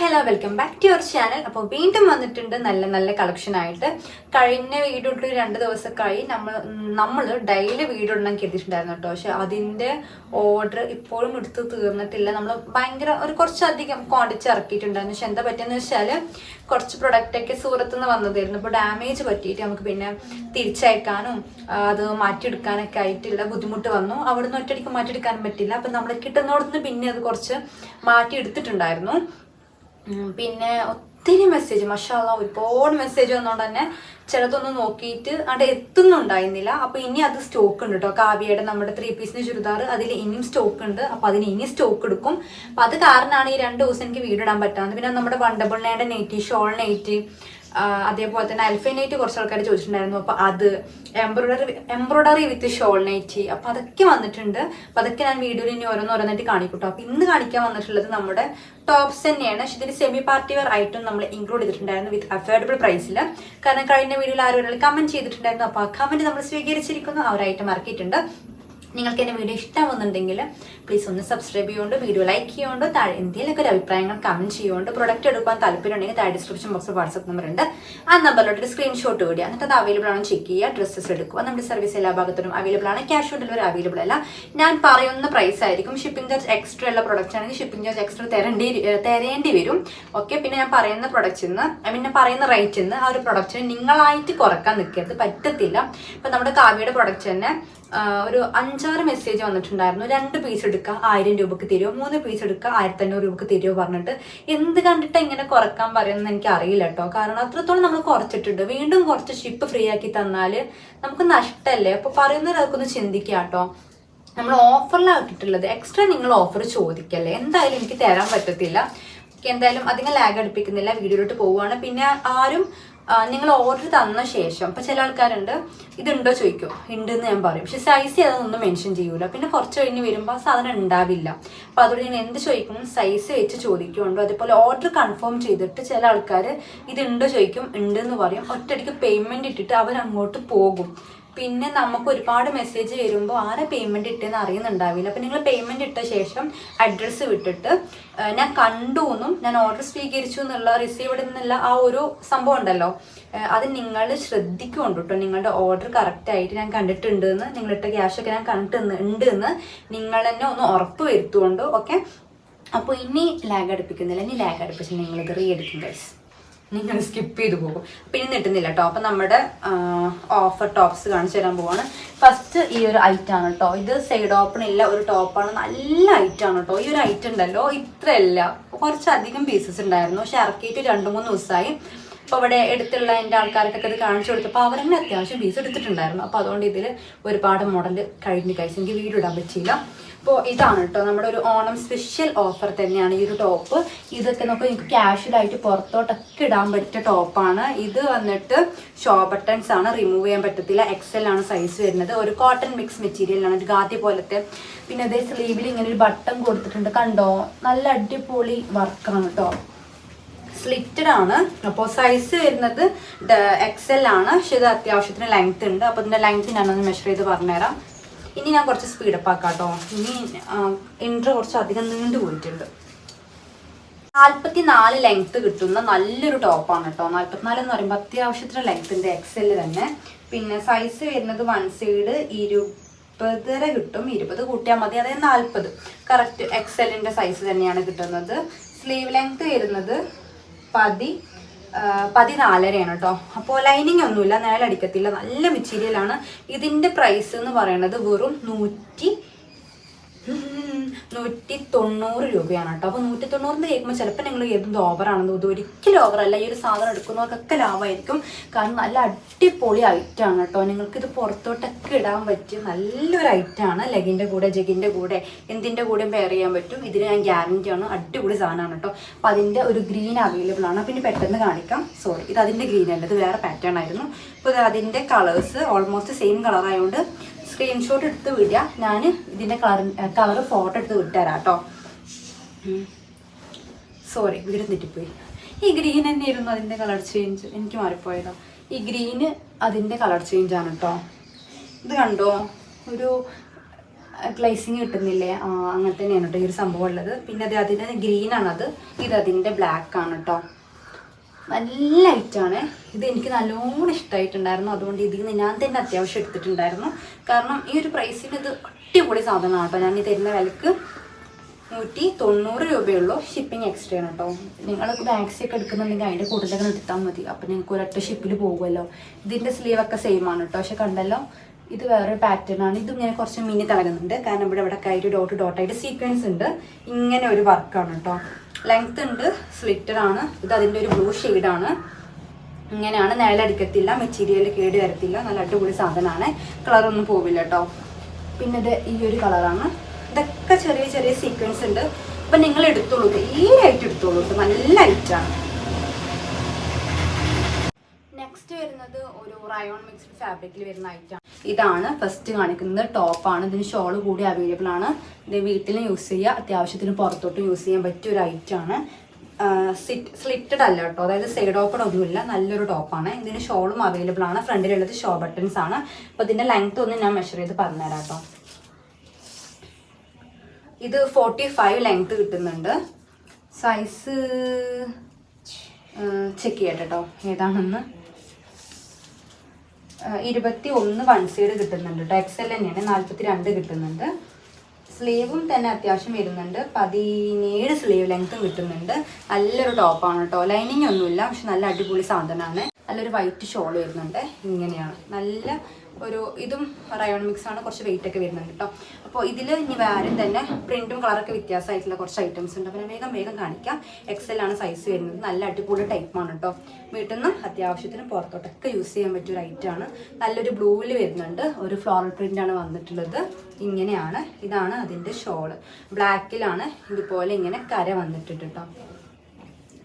Hello welcome back to your channel. അപ്പോൾ വീണ്ടും വന്നിട്ടുണ്ട് നല്ല നല്ല കളക്ഷൻ ആയിട്ട്. കഴിഞ്ഞ വീഡിയോ രണ്ട് ദിവസമൊക്കെയായി നമ്മൾ നമ്മൾ ഡെയിലി വീഡിയോ ഇടാൻ കരുതിയിട്ടുണ്ടായിരുന്നു കേട്ടോ. പക്ഷെ അതിന്റെ ഓർഡർ ഇപ്പോഴും എടുത്ത് തീർന്നിട്ടില്ല. നമ്മൾ ഭയങ്കര ഒരു കുറച്ചധികം ക്വാണ്ടിറ്റി ഇറക്കിയിട്ടുണ്ടായിരുന്നു. പക്ഷെ എന്താ പറ്റിയെന്ന് വെച്ചാൽ കുറച്ച് പ്രൊഡക്റ്റൊക്കെ സൂറത്ത് നിന്ന് വന്നതായിരുന്നു. ഇപ്പോൾ ഡാമേജ് പറ്റിയിട്ട് നമുക്ക് പിന്നെ തിരിച്ചയക്കാനും അത് മാറ്റിയെടുക്കാനൊക്കെ ആയിട്ടുള്ള ബുദ്ധിമുട്ട് വന്നു. അവിടുന്ന് ഒറ്റയടിക്ക് മാറ്റിയെടുക്കാനും പറ്റില്ല അപ്പം നമ്മൾ കിട്ടുന്നിടത്തുനിന്ന് പിന്നെ അത് കുറച്ച് മാറ്റിയെടുത്തിട്ടുണ്ടായിരുന്നു. പിന്നെ ഒത്തിരി മെസ്സേജ് മഷാല ഒരുപാട് മെസ്സേജ് വന്നോണ്ട് തന്നെ ചിലതൊന്നും നോക്കിയിട്ട് അവിടെ എത്തുന്നുണ്ടായിരുന്നില്ല. അപ്പൊ ഇനി അത് സ്റ്റോക്ക് ഉണ്ട് കേട്ടോ കാവ്യയുടെ നമ്മുടെ ത്രീ പീസിന് ചുരിദാർ അതിൽ ഇനിയും സ്റ്റോക്ക് ഉണ്ട്. അപ്പൊ അതിന് ഇനി സ്റ്റോക്ക് എടുക്കും. അപ്പൊ അത് കാരണമാണ് ഈ രണ്ട് ദിവസം എനിക്ക് വീടിടാൻ പറ്റാത്തത്. പിന്നെ നമ്മുടെ വണ്ടബിൾ നൈന്റെ നെയ്റ്റി ഷോൾ നെയ്റ്റി അതേപോലെ തന്നെ അൽഫൈനൈറ്റ് കുറച്ച് ആൾക്കാർ ചോദിച്ചിട്ടുണ്ടായിരുന്നു. അപ്പൊ അത് embroidery embroidery with shawl night അപ്പൊ അതൊക്കെ വന്നിട്ടുണ്ട്. അപ്പൊ അതൊക്കെ ഞാൻ വീഡിയോയിൽ ഇനി ഓരോന്നോരോന്നായിട്ട് കാണിക്കൂട്ടോ. അപ്പോൾ ഇന്ന് കാണിക്കാൻ വന്നിട്ടുള്ളത് നമ്മുടെ ടോപ്സ് തന്നെയാണ്. പക്ഷെ ഇതിൽ സെമി പാർട്ടി വെയർ ഐറ്റം നമ്മൾ ഇൻക്ലൂഡ് ചെയ്തിട്ടുണ്ടായിരുന്നു വിത്ത് അഫോർഡബിൾ പ്രൈസിൽ കാരണം കഴിഞ്ഞ വീഡിയോയിൽ ആരും കമന്റ് ചെയ്തിട്ടുണ്ടായിരുന്നു. അപ്പോൾ ആ കമന്റ് നമ്മൾ സ്വീകരിച്ചിരിക്കുന്നു. ആ ഒരു ഐറ്റം ഇറക്കിയിട്ടുണ്ട്. നിങ്ങൾക്ക് എന്റെ വീഡിയോ ഇഷ്ടമാവുന്നുണ്ടെങ്കിൽ പ്ലീസ് ഒന്ന് സബ്സ്ക്രൈബ് ചെയ്യുകൊണ്ട് വീഡിയോ ലൈക്ക് ചെയ്യുകൊണ്ട് താഴെ എന്തെങ്കിലുമൊക്കെ ഒരു അഭിപ്രായങ്ങൾ കമന്റ് ചെയ്യുകൊണ്ട് പ്രൊഡക്റ്റ് എടുക്കാൻ താല്പര്യമുണ്ടെങ്കിൽ താഴെ ഡിസ്ക്രിപ്ഷൻ ബോക്സിൽ വാട്സ്ആപ്പ് നമ്പർ ഉണ്ട്. ആ നമ്പറിലോട്ട് ഒരു സ്ക്രീൻഷോട്ട് കൂടി എന്നിട്ട് അത് അവൈലബിൾ ആണോ ചെക്ക് ചെയ്യുക. ഡ്രസ്സസ് എടുക്കുക. നമ്മുടെ സർവീസ് എല്ലാ ഭാഗത്തും അവൈലബിൾ ആണ്. ക്യാഷ് ഓൺ ഡെലിവറി അവൈലബിൾ അല്ല. ഞാൻ പറയുന്ന പ്രൈസ് ആയിരിക്കും ഷിപ്പിംഗ് ചാർജ് എക്സ്ട്രാ ഉള്ള പ്രൊഡക്റ്റ് ആണെങ്കിൽ ഷിപ്പിംഗ് ചാർജ് എക്സ്ട്രാ തരേണ്ടി തരേണ്ടി വരും. ഓക്കെ പിന്നെ ഞാൻ പറയുന്ന പ്രൊഡക്റ്റിൽ നിന്ന് ഐ മീൻ ഞാൻ പറയുന്ന റേറ്റിൽ നിന്ന് ആ ഒരു പ്രൊഡക്റ്റിന് നിങ്ങളായിട്ട് കുറയ്ക്കാൻ നിൽക്കരുത്. പറ്റത്തില്ല. ഇപ്പം നമ്മുടെ കാവ്യയുടെ പ്രൊഡക്റ്റ് തന്നെ ഒരു അഞ്ചാറ് മെസ്സേജ് വന്നിട്ടുണ്ടായിരുന്നു. രണ്ട് പീസ് എടുക്കുക ആയിരം രൂപക്ക് തരുമോ മൂന്ന് പീസ് എടുക്കുക ആയിരത്തി അഞ്ഞൂറ് രൂപക്ക് തരുമോ പറഞ്ഞിട്ട്. എന്ത് കണ്ടിട്ട് ഇങ്ങനെ കുറയ്ക്കാൻ പറയുന്നത് എനിക്ക് അറിയില്ല കേട്ടോ കാരണം അത്രത്തോളം നമ്മൾ കുറച്ചിട്ടുണ്ട്. വീണ്ടും കുറച്ച് ഷിപ്പ് ഫ്രീ ആക്കി തന്നാൽ നമുക്ക് നഷ്ടമല്ലേ അപ്പോൾ പറയുന്നവരൊക്കെ ഒന്ന് ചിന്തിക്കുക കേട്ടോ നമ്മൾ ഓഫറിലാണ് ഇട്ടിട്ടുള്ളത്. എക്സ്ട്രാ നിങ്ങൾ ഓഫർ ചോദിക്കല്ലേ? എന്തായാലും എനിക്ക് തരാൻ പറ്റത്തില്ല. എന്തായാലും അധികം ലാഗ് അടുപ്പിക്കുന്നില്ല. വീഡിയോയിലോട്ട് പോവുകയാണ്. പിന്നെ ആരും നിങ്ങൾ ഓർഡർ തന്ന ശേഷം ഇപ്പൊ ചില ആൾക്കാരുണ്ട് ഇതുണ്ടോ? ചോദിക്കും. ഉണ്ട് എന്ന് ഞാൻ പറയും. പക്ഷെ സൈസ് അതൊന്നും മെൻഷൻ ചെയ്യൂല. പിന്നെ കുറച്ച് കഴിഞ്ഞ് വരുമ്പോൾ സാധനം ഉണ്ടാവില്ല. അപ്പോൾ അതുകൊണ്ട് ഞാൻ എന്ത് ചോദിക്കും? സൈസ് വെച്ച് ചോദിക്കുന്നുണ്ടോ? അതേപോലെ ഓർഡർ കൺഫേം ചെയ്തിട്ട് ചില ആൾക്കാർ ഇതുണ്ടോ? ചോദിക്കും. ഉണ്ട് എന്ന് പറയും. ഒറ്റയടിക്ക് പേയ്മെന്റ് ഇട്ടിട്ട് അവർ അങ്ങോട്ട് പോകും. പിന്നെ നമുക്ക് ഒരുപാട് മെസ്സേജ് വരുമ്പോൾ ആരെ പേയ്മെന്റ് ഇട്ടെന്ന് അറിയുന്നുണ്ടാവില്ല. അപ്പോൾ നിങ്ങൾ പേയ്മെന്റ് ഇട്ട ശേഷം അഡ്രസ്സ് വിട്ടിട്ട് ഞാൻ കണ്ടു എന്നും ഞാൻ ഓർഡർ സ്വീകരിച്ചു എന്നുള്ള റിസീവ്ഡ് എന്നുള്ള ആ ഒരു സംഭവം ഉണ്ടല്ലോ. അത് നിങ്ങൾ ശ്രദ്ധിക്കുന്നുണ്ട് കേട്ടോ നിങ്ങളുടെ ഓർഡർ കറക്റ്റ് ആയിട്ട് ഞാൻ കണ്ടിട്ടുണ്ട് എന്ന് നിങ്ങളിട്ട ക്യാഷ് ഒക്കെ ഞാൻ കണ്ടിട്ടുണ്ട് ഉണ്ട് എന്ന് നിങ്ങൾ തന്നെ ഒന്ന് ഉറപ്പ് വരുത്തുകൊണ്ട് ഓക്കെ? അപ്പോൾ ഇനി ലാഗ് അടുപ്പിക്കുന്നില്ല. ഇനി ലാഗ് അടുപ്പിച്ച് നിങ്ങളിത് റീ എടുക്കും ഗൈസ് നിങ്ങൾ സ്കിപ്പ് ചെയ്ത് പോകും. പിന്നെ കിട്ടുന്നില്ല കേട്ടോ അപ്പം നമ്മുടെ ഓഫർ ടോപ്സ് കാണിച്ചു തരാൻ പോവാണ്. ഫസ്റ്റ് ഈ ഒരു ഐറ്റം ആണ് കേട്ടോ ഇത് സൈഡ് ഓപ്പൺ ഇല്ല ഒരു ടോപ്പാണ് നല്ല ഐറ്റം ആണ് കേട്ടോ ഈ ഒരു ഐറ്റം ഉണ്ടല്ലോ ഇത്രയല്ല. കുറച്ചധികം പീസസ് ഉണ്ടായിരുന്നു. പക്ഷെ ഇറക്കിയിട്ട് രണ്ട് മൂന്ന് ദിവസമായി അപ്പോൾ ഇവിടെ എടുത്തുള്ള എന്റെ ആൾക്കാർക്കൊക്കെ ഇത് കാണിച്ചു കൊടുത്തപ്പോൾ അവർ തന്നെ അത്യാവശ്യം പീസ് എടുത്തിട്ടുണ്ടായിരുന്നു. അപ്പോൾ അതുകൊണ്ട് ഇതിൽ ഒരുപാട് മോഡൽ കഴിഞ്ഞ് കഴിച്ച് എനിക്ക് വീഡിയോ ഇടാൻ പറ്റിയില്ല. അപ്പോൾ ഇതാണ് കേട്ടോ. നമ്മുടെ ഒരു ഓണം സ്പെഷ്യൽ ഓഫർ തന്നെയാണ് ഈ ഒരു ടോപ്പ് ഇതൊക്കെ നമുക്ക് നിങ്ങൾക്ക് ക്യാഷ്വലായിട്ട് പുറത്തോട്ടൊക്കെ ഇടാൻ പറ്റിയ ടോപ്പാണ് ഇത് വന്നിട്ട് ഷോ ബട്ടൺസ് ആണ്. റിമൂവ് ചെയ്യാൻ പറ്റത്തില്ല. എക്സൽ ആണ് സൈസ് വരുന്നത്. ഒരു കോട്ടൺ മിക്സ് മെറ്റീരിയലാണ് ഒരു ഗാദി പോലത്തെ. പിന്നെ അതേ സ്ലീവിൽ ഇങ്ങനെ ഒരു ബട്ടൺ കൊടുത്തിട്ടുണ്ട്. കണ്ടോ? നല്ല അടിപൊളി വർക്കാണ് കേട്ടോ. സ്ലിറ്റഡ് ആണ്. അപ്പോൾ സൈസ് വരുന്നത് എക്സൽ ആണ്. പക്ഷെ ഇത് അത്യാവശ്യത്തിന് ലെങ്ത് ഉണ്ട്. അപ്പോൾ ഇതിന്റെ ലെങ്ത് ഞാനൊന്ന് മെഷർ ചെയ്ത് പറഞ്ഞുതരാം. ഇനി ഞാൻ കുറച്ച് സ്പീഡപ്പ് ആക്കാം കേട്ടോ ഇനി ഇൻട്രോ കുറച്ച് അധികം നീണ്ടു പോയിട്ടുണ്ട്. നാൽപ്പത്തി നാല് ലെങ്ത് കിട്ടുന്ന നല്ലൊരു ടോപ്പാണ് കേട്ടോ നാൽപ്പത്തിനാല് എന്ന് പറയുമ്പോൾ അത്യാവശ്യത്തിന് ലെങ്ത്തിന്റെ എക്സൽ തന്നെ. പിന്നെ സൈസ് വരുന്നത് വൺ സൈഡ് ഇരുപതര കിട്ടും. ഇരുപത് കൂട്ടിയാൽ മതി. അതായത് നാൽപ്പത് കറക്റ്റ് എക്സെല്ലിന്റെ സൈസ് തന്നെയാണ് കിട്ടുന്നത്. സ്ലീവ് ലെങ്ത് വരുന്നത് പതി പതിനാലരയാണ് കേട്ടോ അപ്പോൾ ലൈനിങ് ഒന്നുമില്ല നേലടിക്കത്തില്ല നല്ല മെറ്റീരിയലാണ് ഇതിന്റെ പ്രൈസ് എന്ന് പറയുന്നത് വെറും നൂറ്റി നൂറ്റി തൊണ്ണൂറ് രൂപയാണ് കേട്ടോ. അപ്പോൾ നൂറ്റി തൊണ്ണൂറിന് കേൾക്കുമ്പോൾ ചിലപ്പോൾ നിങ്ങൾ ഏതും ഓവറാണെന്ന് ഇത് ഒരിക്കലും ഓവറല്ല ഈ ഒരു സാധനം എടുക്കുന്നവർക്കൊക്കെ ലാഭമായിരിക്കും. കാരണം നല്ല അടിപൊളി ഐറ്റമാണ് കേട്ടോ. നിങ്ങൾക്ക് ഇത് പുറത്തോട്ടൊക്കെ ഇടാൻ പറ്റിയ നല്ലൊരു ഐറ്റമാണ് ലെഗിന്റെ കൂടെ ജഗിന്റെ കൂടെ എന്തിന്റെ കൂടെയും പെയർ ചെയ്യാൻ പറ്റും. ഇതിന് ഞാൻ ഗ്യാരണ്ടിയാണ് അടിപൊളി സാധനമാണ് കേട്ടോ. അപ്പോൾ അതിന്റെ ഒരു ഗ്രീൻ അവൈലബിൾ ആണ്. പിന്നെ പെട്ടെന്ന് കാണിക്കാം. സോറി ഇത് അതിന്റെ ഗ്രീൻ അല്ല. ഇത് വേറെ പാറ്റേൺ ആയിരുന്നു. അപ്പോൾ അതിന്റെ കളേഴ്സ് ഓൾമോസ്റ്റ് സെയിം കളർ ആയതുകൊണ്ട് സ്ക്രീൻഷോട്ട് എടുത്ത് വിടുക. ഞാൻ ഇതിന്റെ കളർ കളർ ഫോട്ടോ എടുത്ത് വിട്ടുതരാം കേട്ടോ. സോറി വീട് തെറ്റിപ്പോയി. ഈ ഗ്രീൻ തന്നെയായിരുന്നു അതിന്റെ കളർ ചേഞ്ച് എനിക്ക് മാറിപ്പോയതോ. ഈ ഗ്രീന് അതിന്റെ കളർ ചേഞ്ച് ആണ് കേട്ടോ. ഇത് കണ്ടോ? ഒരു ഗ്ലൈസിങ് കിട്ടുന്നില്ലേ? അങ്ങനെ തന്നെയാണ് കേട്ടോ ഈ ഒരു സംഭവം ഉള്ളത്. പിന്നെ അത് അതിന്റെ ഗ്രീൻ ആണത്. ഇത് അതിന്റെ ബ്ലാക്ക് ആണ് കേട്ടോ. നല്ല ഐറ്റമാണ്. ഇത് എനിക്ക് നല്ലോണം ഇഷ്ടമായിട്ടുണ്ടായിരുന്നു അതുകൊണ്ട് ഇതിൽ നിന്ന് ഞാൻ തന്നെ അത്യാവശ്യം എടുത്തിട്ടുണ്ടായിരുന്നു. കാരണം ഈ ഒരു പ്രൈസിന് ഇത് അടിപൊളി സാധനമാണ് കേട്ടോ. ഞാൻ ഈ തരുന്ന വിലക്ക് നൂറ്റി തൊണ്ണൂറ് രൂപയുള്ളൂ. ഷിപ്പിംഗ് എക്സ്ട്രാ ആണ് കേട്ടോ. നിങ്ങൾ മാക്സി ഒക്കെ എടുക്കുന്നുണ്ടെങ്കിൽ അതിന്റെ കൂടുതലൊക്കെ എടുത്താൽ മതി. അപ്പം നിങ്ങൾക്ക് ഒരൊറ്റ ഷിപ്പിൽ പോകുമല്ലോ. ഇതിന്റെ സ്ലീവൊക്കെ സെയിം ആണ് കേട്ടോ. പക്ഷെ കണ്ടല്ലോ ഇത് വേറൊരു പാറ്റേൺ ആണ്. ഇതും ഇങ്ങനെ കുറച്ച് മിനി തിളങ്ങുന്നുണ്ട് കാരണം ഇവിടെ ഇവിടെ കൈറ്റ് ഡോട്ട് ഡോട്ടായിട്ട് സീക്വൻസ് ഉണ്ട്. ഇങ്ങനെ ഒരു വർക്കാണ് കേട്ടോ ലെങ്ത് ഉണ്ട്. സ്ലിറ്റഡ് ആണ്. ഇത് അതിന്റെ ഒരു ബ്ലൂ ഷെയ്ഡാണ് ഇങ്ങനെയാണ് നിഴലടിക്കത്തില്ല മെറ്റീരിയൽ കേട് വരത്തില്ല. നല്ല അടിപൊളി സാധനമാണ്. കളറൊന്നും പോവില്ല കേട്ടോ പിന്നെ ഇത് ഈ ഒരു കളറാണ് ഇതൊക്കെ ചെറിയ ചെറിയ സീക്വൻസ് ഉണ്ട്. അപ്പം നിങ്ങൾ എടുത്തോളൂ ഈ ലൈറ്റ് എടുത്തോളൂ നല്ല ലൈറ്റാണ് നെക്സ്റ്റ് വരുന്നത് ഒരു റയോൺ മിക്സ്ഡ് ഫാബ്രിക്കിൽ വരുന്ന ഐറ്റം ഇതാണ് ഫസ്റ്റ് കാണിക്കുന്നത്. ടോപ്പാണ് ഇതിന് ഷോൾ കൂടി അവൈലബിൾ ആണ്. ഇത് വീട്ടിലും യൂസ് ചെയ്യുക അത്യാവശ്യത്തിന് പുറത്തോട്ട് യൂസ് ചെയ്യാൻ പറ്റിയ ഒരു ഐറ്റം ആണ്. സ്ലിറ്റഡ് അല്ല കേട്ടോ. അതായത് സൈഡ് ഓപ്പൺ ഒന്നുമില്ല നല്ലൊരു ടോപ്പാണ് ഇതിന് ഷോളും അവൈലബിൾ ആണ്. ഫ്രണ്ടിലുള്ളത് ഷോ ബട്ടൺസ് ആണ്. അപ്പോൾ ഇതിന്റെ ലെങ്ത് ഒന്ന് ഞാൻ മെഷർ ചെയ്ത് പറഞ്ഞുതരാം കേട്ടോ. ഇത് ഫോർട്ടി ഫൈവ് ലെങ്ത് കിട്ടുന്നുണ്ട് സൈസ് ചെക്ക് ചെയ്യട്ടെ ഏതാണെന്ന്? ഇരുപത്തി ഒന്ന് വൺ സൈഡ് കിട്ടുന്നുണ്ട്. കേട്ടോ എക്സൽ തന്നെയാണ്. നാൽപ്പത്തി രണ്ട് കിട്ടുന്നുണ്ട്. സ്ലീവും തന്നെ അത്യാവശ്യം വരുന്നുണ്ട്. പതിനേഴ് സ്ലീവ് ലെങ്ത്തും കിട്ടുന്നുണ്ട്. നല്ലൊരു ടോപ്പാണ് കേട്ടോ ലൈനിങ് ഒന്നുമില്ല. പക്ഷെ നല്ല അടിപൊളി സാധനമാണ്. നല്ലൊരു വൈറ്റ് ഷോൾ വരുന്നുണ്ട്. ഇങ്ങനെയാണ്. നല്ല ഒരു ഇതും റയോൺ മിക്സ് ആണ് കുറച്ച് വെയിറ്റ് ഒക്കെ വരുന്നുണ്ട് കേട്ടോ അപ്പോൾ ഇതിൽ ഇനി വേറെ തന്നെ പ്രിന്റും കളറൊക്കെ വ്യത്യാസമായിട്ടുള്ള കുറച്ച് ഐറ്റംസ് ഉണ്ട്. അപ്പോൾ ഞാൻ വേഗം വേഗം കാണിക്കാം. എക്സൽ ആണ് സൈസ് വരുന്നത്. നല്ല അടിപൊളി ടൈപ്പാണ് കേട്ടോ വീട്ടിൽ നിന്ന് അത്യാവശ്യത്തിന് പുറത്തോട്ടൊക്കെ യൂസ് ചെയ്യാൻ പറ്റിയ ഒരു ഐറ്റം ആണ്. നല്ലൊരു ബ്ലൂവിൽ വരുന്നുണ്ട്. ഒരു ഫ്ലോറൽ പ്രിന്റ് ആണ് വന്നിട്ടുള്ളത്. ഇങ്ങനെയാണ്. ഇതാണ് അതിന്റെ ഷോൾ ബ്ലാക്കിലാണ് ഇതുപോലെ ഇങ്ങനെ കര വന്നിട്ടുണ്ട് കേട്ടോ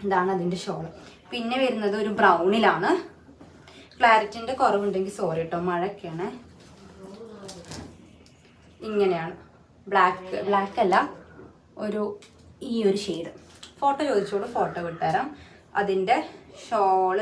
ഇതാണ് അതിന്റെ ഷോൾ പിന്നെ വരുന്നത് ഒരു ബ്രൗണിലാണ് ക്ലാരിറ്റിന്റെ കുറവുണ്ടെങ്കിൽ സോറി കേട്ടോ മഴയൊക്കെയാണ്. ഇങ്ങനെയാണ്. ബ്ലാക്ക് ബ്ലാക്ക് അല്ല ഒരു ഈ ഒരു ഷെയ്ഡ് ഫോട്ടോ ചോദിച്ചോളൂ ഫോട്ടോ വിട്ടുതരാം. അതിന്റെ ഷോൾ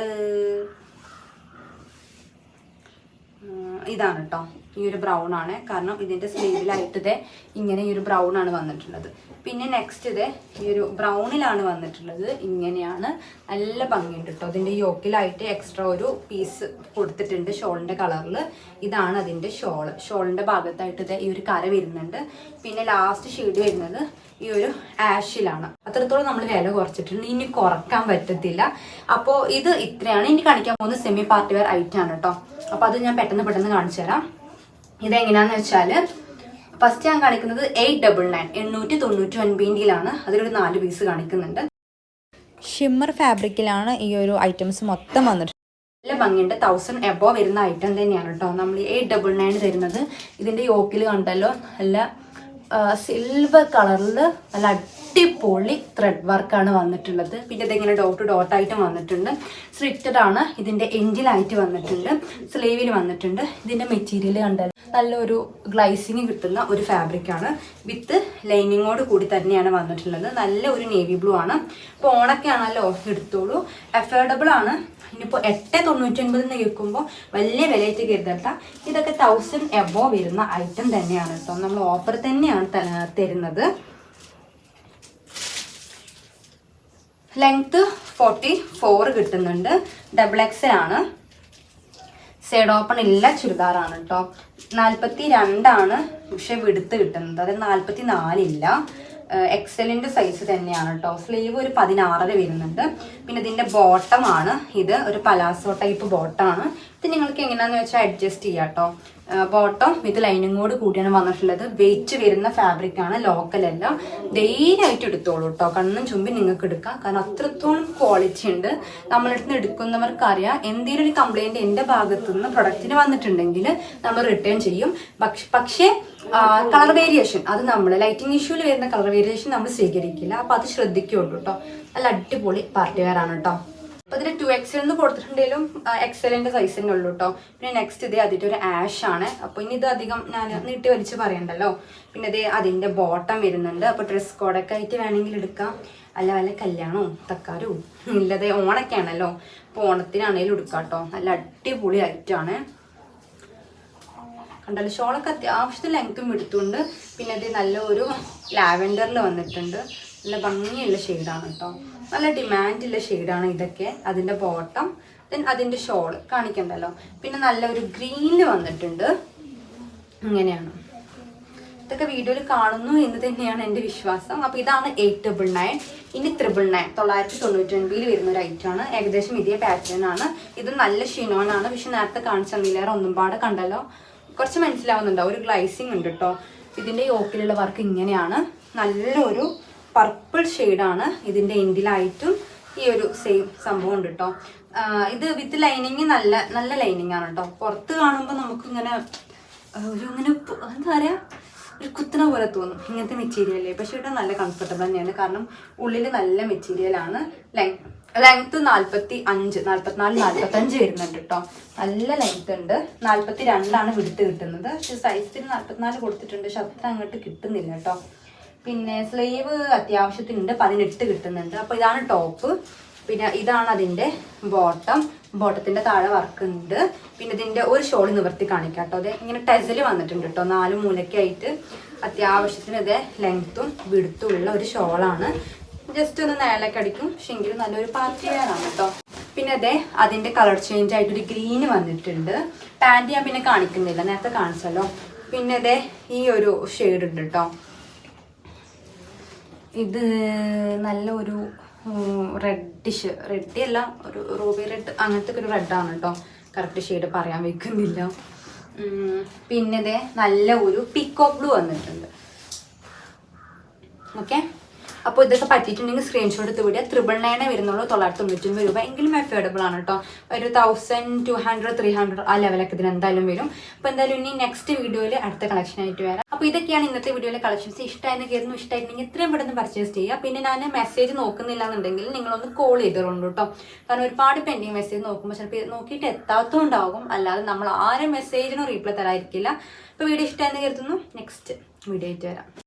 ഇതാണ് കേട്ടോ ഈ ഒരു ബ്രൗൺ ആണ്. കാരണം ഇതിന്റെ സ്ലീവിലായിട്ട് ഇതേ ഇങ്ങനെ ഈ ഒരു ബ്രൗൺ ആണ് വന്നിട്ടുള്ളത്. പിന്നെ നെക്സ്റ്റ് ഇതേ ഈ ഒരു ബ്രൗണിലാണ് വന്നിട്ടുള്ളത്. ഇങ്ങനെയാണ് നല്ല ഭംഗിയുണ്ട് കേട്ടോ അതിന്റെ യോക്കിലായിട്ട് എക്സ്ട്രാ ഒരു പീസ് കൊടുത്തിട്ടുണ്ട് ഷോളിന്റെ കളറിൽ ഇതാണ് അതിന്റെ ഷോൾ. ഷോളിന്റെ ഭാഗത്തായിട്ട് ഇതേ ഈ ഒരു കര വരുന്നുണ്ട്. പിന്നെ ലാസ്റ്റ് ഷെയ്ഡ് വരുന്നത് ഈ ഒരു ആഷിലാണ് അത്രത്തോളം നമ്മൾ വില കുറച്ചിട്ടുണ്ട്. ഇനി കുറയ്ക്കാൻ പറ്റത്തില്ല. അപ്പോൾ ഇത് ഇത്രയാണ്. ഇനി കാണിക്കാൻ പോകുന്ന സെമി പാർട്ടി വെയർ ഐറ്റം ആണ് കേട്ടോ അപ്പോൾ അത് ഞാൻ പെട്ടെന്ന് പെട്ടെന്ന് കാണിച്ചു തരാം. ഇതെങ്ങനെയാന്ന് വെച്ചാൽ ഫസ്റ്റ് ഞാൻ കാണിക്കുന്നത് എയ്റ്റ് ഡബിൾ നയൻ എണ്ണൂറ്റി തൊണ്ണൂറ്റി ഒൻപതിന്റെയിലാണ് അതിലൊരു നാല് പീസ് കാണിക്കുന്നുണ്ട്. ഷിമ്മർ ഫാബ്രിക്കിലാണ് ഈ ഒരു ഐറ്റംസ് മൊത്തം വന്നിട്ട് നല്ല ഭംഗിയുണ്ട്. തൗസൻഡ് എബോ വരുന്ന ഐറ്റം തന്നെയാണ് കേട്ടോ നമ്മൾ എയ്റ്റ് ഡബിൾ നയൻ തരുന്നത്. ഇതിന്റെ യോക്കിൽ കണ്ടല്ലോ നല്ല സിൽവർ കളറിൽ നല്ല അടിപൊളി ത്രെഡ് വർക്കാണ് വന്നിട്ടുള്ളത്. പിന്നെ ഇതിങ്ങനെ ഡോട്ട് ടു ഡോട്ട് ആയിട്ട് വന്നിട്ടുണ്ട്. സ്ട്രിക്റ്റഡ് ആണ്. ഇതിന്റെ എൻഡിലായിട്ട് വന്നിട്ടുണ്ട്. സ്ലീവിൽ വന്നിട്ടുണ്ട്. ഇതിന്റെ മെറ്റീരിയൽ കണ്ടാൽ നല്ലൊരു ഗ്ലൈസിങ് കിട്ടുന്ന ഒരു ഫാബ്രിക്കാണ് വിത്ത് ലൈനിങ്ങോട് കൂടി തന്നെയാണ് വന്നിട്ടുള്ളത്. നല്ല ഒരു നേവി ബ്ലൂ ആണ്. അപ്പോൾ ഓണൊക്കെ ആണല്ലോ എടുത്തോളൂ. അഫോർഡബിൾ ആണ്. ഇനിയിപ്പോൾ എട്ട് തൊണ്ണൂറ്റി ഒൻപത് കേൾക്കുമ്പോൾ വലിയ വിലയിട്ട് കരുതട്ട ഇതൊക്കെ തൗസൻഡ് എബോ വരുന്ന ഐറ്റം തന്നെയാണ് കേട്ടോ. നമ്മൾ ഓഫർ തന്നെയാണ് തരുന്നത്. ലെങ്ത് ഫോർട്ടി ഫോർ കിട്ടുന്നുണ്ട്. ഡബിൾ എക്സ് ആണ്. സൈഡ് ഓപ്പൺ ഇല്ല ചുരിദാറാണ് കേട്ടോ നാൽപ്പത്തി രണ്ടാണ് പക്ഷേ വിടുത്ത് കിട്ടുന്നത്. അതായത് നാൽപ്പത്തി നാലില്ല എക്സലിന്റെ സൈസ് തന്നെയാണ് കേട്ടോ സ്ലീവ് ഒരു പതിനാറര വരുന്നുണ്ട്. പിന്നെ ഇതിന്റെ ബോട്ടമാണ് ഇത് ഒരു പലാസോ ടൈപ്പ് ബോട്ടമാണ് ഇത് നിങ്ങൾക്ക് എങ്ങനെയാണെന്ന് വെച്ചാൽ അഡ്ജസ്റ്റ് ചെയ്യാം കേട്ടോ ബോട്ടം ഇത് വിത്ത് കൂടി കൂടിയാണ് വന്നിട്ടുള്ളത്. വെയിറ്റ് വരുന്ന ഫാബ്രിക് ആണ് ലോക്കൽ അല്ല. ധൈര്യമായിട്ട് എടുത്തോളൂ കേട്ടോ കണ്ണും ചുമ്പി നിങ്ങൾക്ക് എടുക്കാം. കാരണം അത്രത്തോളം ക്വാളിറ്റി ഉണ്ട്. നമ്മളടുത്ത് നിന്ന് എടുക്കുന്നവർക്ക് അറിയാം. എന്തെങ്കിലും ഒരു കംപ്ലൈന്റ് എന്റെ ഭാഗത്തു നിന്ന് പ്രൊഡക്റ്റിന് വന്നിട്ടുണ്ടെങ്കിൽ നമ്മൾ റിട്ടേൺ ചെയ്യും. പക്ഷെ പക്ഷേ കളർ വേരിയേഷൻ അത് നമ്മൾ ലൈറ്റിംഗ് ഇഷ്യൂവിൽ വരുന്ന കളർ വേരിയേഷൻ നമ്മൾ സ്വീകരിക്കില്ല. അപ്പോൾ അത് ശ്രദ്ധിക്കുള്ളൂ കേട്ടോ നല്ല അടിപൊളി പാർട്ടി ആണ് കേട്ടോ ടു എക്സൽ എന്ന് കൊടുത്തിട്ടുണ്ടെങ്കിലും എക്സലിന്റെ സൈസ് തന്നെ ഉള്ളൂ കേട്ടോ പിന്നെ നെക്സ്റ്റ് ഇതേ അതിന്റെ ഒരു ആഷ് ആണ്. അപ്പോൾ ഇനി ഇത് അധികം ഞാൻ നീട്ടി വലിച്ച് പറയണ്ടല്ലോ. പിന്നെ ഇത് അതിന്റെ ബോട്ടം വരുന്നുണ്ട്. അപ്പോൾ ഡ്രസ് കോഡൊക്കെ ആയിട്ട് വേണമെങ്കിൽ എടുക്കാം. അല്ല വല്ല കല്യാണോ തക്കാരോ ഇല്ലതേ ഓണൊക്കെ ആണല്ലോ. അപ്പോൾ ഓണത്തിനാണേലും എടുക്കാം കേട്ടോ നല്ല അടിപൊളി ഐറ്റമാണ് കണ്ടല്ലോ ഷോളൊക്കെ അത്യാവശ്യത്തിൽ ലെങ്ത്തും എടുത്തുണ്ട്. പിന്നെ ഇത് നല്ല ഒരു ലാവൻഡറിൽ വന്നിട്ടുണ്ട്. നല്ല ഭംഗിയുള്ള ഷെയ്ഡാണ് കേട്ടോ നല്ല ഡിമാൻഡുള്ള ഷെയ്ഡാണ് ഇതൊക്കെ. അതിന്റെ ബോട്ടം ദെൻ അതിന്റെ ഷോൾ കാണിക്കണ്ടല്ലോ. പിന്നെ നല്ലൊരു ഗ്രീനിൽ വന്നിട്ടുണ്ട്. ഇങ്ങനെയാണ്. ഇതൊക്കെ വീഡിയോയിൽ കാണുന്നു എന്ന് തന്നെയാണ് എന്റെ വിശ്വാസം. അപ്പോൾ ഇതാണ് എയ്റ്റ് ഡബിൾ നയൻ ഇനി ത്രിബിൾ നയൻ തൊള്ളായിരത്തി തൊണ്ണൂറ്റി വരുന്ന ഒരു ഐറ്റമാണ് ഏകദേശം ഇതേ പാറ്റേൺ ആണ്. ഇത് നല്ല ഷിനോൺ ആണ്. പക്ഷെ നേരത്തെ കാണിച്ച ഒന്നും പാടെ കണ്ടല്ലോ. കുറച്ച് മനസ്സിലാവുന്നുണ്ടോ. ഒരു ഗ്ലൈസിങ് ഉണ്ട് കേട്ടോ ഇതിന്റെ യോക്കിലുള്ള വർക്ക് ഇങ്ങനെയാണ്. നല്ലൊരു പർപ്പിൾ ഷെയ്ഡാണ് ഇതിന്റെ എൻഡിലായിട്ടും ഈ ഒരു സെയിം സംഭവം ഉണ്ട് കേട്ടോ ഇത് വിത്ത് ലൈനിങ് നല്ല നല്ല ലൈനിങ് ആണ് കേട്ടോ പുറത്ത് കാണുമ്പോൾ നമുക്കിങ്ങനെ ഇങ്ങനെ ഒരു ഇങ്ങനെ എന്താ പറയാ? ഒരു കുത്തണ പോലെ തോന്നും. ഇങ്ങനത്തെ മെറ്റീരിയലേ പക്ഷെ ഇവിടെ നല്ല കംഫർട്ടബിൾ തന്നെയാണ്. കാരണം ഉള്ളിൽ നല്ല മെറ്റീരിയലാണ് ലെങ്ത് ലെങ്ത് നാൽപ്പത്തി അഞ്ച് നാൽപ്പത്തിനാല് നാൽപ്പത്തഞ്ച് വരുന്നുണ്ട് കേട്ടോ നല്ല ലെങ്ത് ഉണ്ട്. നാൽപ്പത്തി രണ്ടാണ് വിടുത്ത് കിട്ടുന്നത്. പക്ഷെ സൈസിന് നാൽപ്പത്തിനാല് കൊടുത്തിട്ടുണ്ട്. പക്ഷെ അത്ര അങ്ങോട്ട് കിട്ടുന്നില്ല കേട്ടോ പിന്നെ സ്ലീവ് അത്യാവശ്യത്തിനുണ്ട്. പതിനെട്ട് കിട്ടുന്നുണ്ട്. അപ്പോൾ ഇതാണ് ടോപ്പ് പിന്നെ ഇതാണ് അതിന്റെ ബോട്ടം ബോട്ടത്തിന്റെ താഴെ വർക്ക് ഉണ്ട്. പിന്നെ ഇതിന്റെ ഒരു ഷോൾ നിവർത്തി കാണിക്കാം കേട്ടോ അത് ഇങ്ങനെ ടെസൽ വന്നിട്ടുണ്ട് കേട്ടോ നാല് മൂലക്കായിട്ട് അത്യാവശ്യത്തിന് ഇതേ ലെങ്ത്തും വിടുത്തും ഉള്ള ഒരു ഷോളാണ് ജസ്റ്റ് ഒന്ന് നേലൊക്കെ അടിക്കും. പക്ഷെ എങ്കിലും നല്ലൊരു പാർട്ടി വെയറാണ് കേട്ടോ. പിന്നെ അതെ അതിന്റെ കളർ ചേഞ്ച് ആയിട്ട് ഒരു ഗ്രീന് വന്നിട്ടുണ്ട്. പാന്റ് ഞാൻ പിന്നെ കാണിക്കുന്നില്ല. നേരത്തെ കാണിച്ചല്ലോ. പിന്നെ അതെ ഈ ഒരു ഷെയ്ഡ് ഉണ്ട് കേട്ടോ. ഇത് നല്ല ഒരു റെഡിഷ് റെഡ് അല്ല ഒരു റൂബി റെഡ് അങ്ങനത്തെ ഒരു റെഡാണ് കേട്ടോ. കറക്റ്റ് ഷെയ്ഡ് പറയാൻ വെക്കുന്നില്ല പിന്നെ ദേ നല്ല ഒരു പിക്കോ ബ്ലൂ വന്നിട്ടുണ്ട്. ഓക്കെ അപ്പോൾ ഇതൊക്കെ പറ്റിയിട്ടുണ്ടെങ്കിൽ സ്ക്രീൻഷോട്ട് എടുത്ത് വിടുക. ത്രിബിൾ നയനെ വരുന്നുള്ളൂ. തൊള്ളായിരത്തി തൊണ്ണൂറ്റൊമ്പത് രൂപ. എങ്കിലും അഫോർഡബിൾ ആണ് കേട്ടോ ഒരു thousand two hundred three hundred ആ ലെവലൊക്കെ ഇതിന് എന്തായാലും വരും. അപ്പോൾ എന്തായാലും ഇനി നെക്സ്റ്റ് വീഡിയോയിൽ അടുത്ത കളക്ഷൻ ആയിട്ട് വരാം. അപ്പോൾ ഇതൊക്കെയാണ് ഇന്നത്തെ വീഡിയോയിലെ കളക്ഷൻസ് ഇഷ്ടമായിരുന്നു കയറുന്നു ഇഷ്ടമായിട്ടുണ്ടെങ്കിൽ ഇത്രയും പെട്ടെന്ന് പർച്ചേസ് ചെയ്യുക. പിന്നെ ഞാൻ മെസ്സേജ് നോക്കുന്നില്ല എന്നുണ്ടെങ്കിൽ നിങ്ങളൊന്ന് കോൾ ചെയ്തോളൂ കേട്ടോ കാരണം ഒരുപാട് പെൻഡിങ് മെസ്സേജ് നോക്കുമ്പോൾ ചിലപ്പോൾ നോക്കിയിട്ട് എത്താത്തതുകൊണ്ടാകും അല്ലാതെ നമ്മൾ ആരും മെസ്സേജിനും റീപ്ലൈ തരാതിരിക്കില്ല. അപ്പോൾ വീഡിയോ ഇഷ്ടമായിരുന്നു കരുതുന്നു. നെക്സ്റ്റ് വീഡിയോ ആയിട്ട് വരാം.